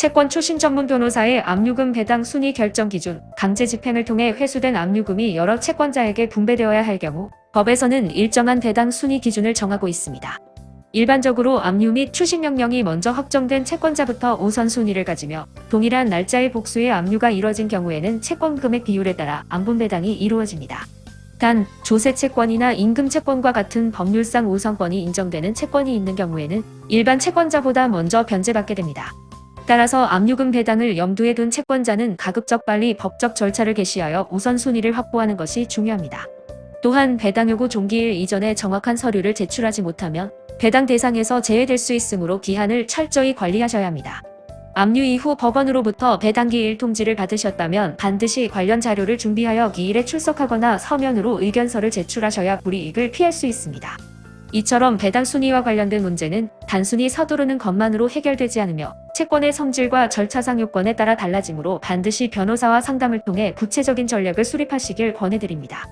채권 출신 전문 변호사의 압류금 배당 순위 결정 기준, 강제 집행을 통해 회수된 압류금이 여러 채권자에게 분배되어야 할 경우 법에서는 일정한 배당 순위 기준을 정하고 있습니다. 일반적으로 압류 및 추심 명령이 먼저 확정된 채권자부터 우선순위를 가지며 동일한 날짜의 복수의 압류가 이뤄진 경우에는 채권 금액 비율에 따라 안분 배당이 이루어집니다. 단, 조세 채권이나 임금 채권과 같은 법률상 우선권이 인정되는 채권이 있는 경우에는 일반 채권자보다 먼저 변제받게 됩니다. 따라서 압류금 배당을 염두에 둔 채권자는 가급적 빨리 법적 절차를 개시하여 우선순위를 확보하는 것이 중요합니다. 또한 배당 요구 종기일 이전에 정확한 서류를 제출하지 못하면 배당 대상에서 제외될 수 있으므로 기한을 철저히 관리하셔야 합니다. 압류 이후 법원으로부터 배당기일 통지를 받으셨다면 반드시 관련 자료를 준비하여 기일에 출석하거나 서면으로 의견서를 제출하셔야 불이익을 피할 수 있습니다. 이처럼 배당 순위와 관련된 문제는 단순히 서두르는 것만으로 해결되지 않으며 채권의 성질과 절차상 요건에 따라 달라지므로 반드시 변호사와 상담을 통해 구체적인 전략을 수립하시길 권해드립니다.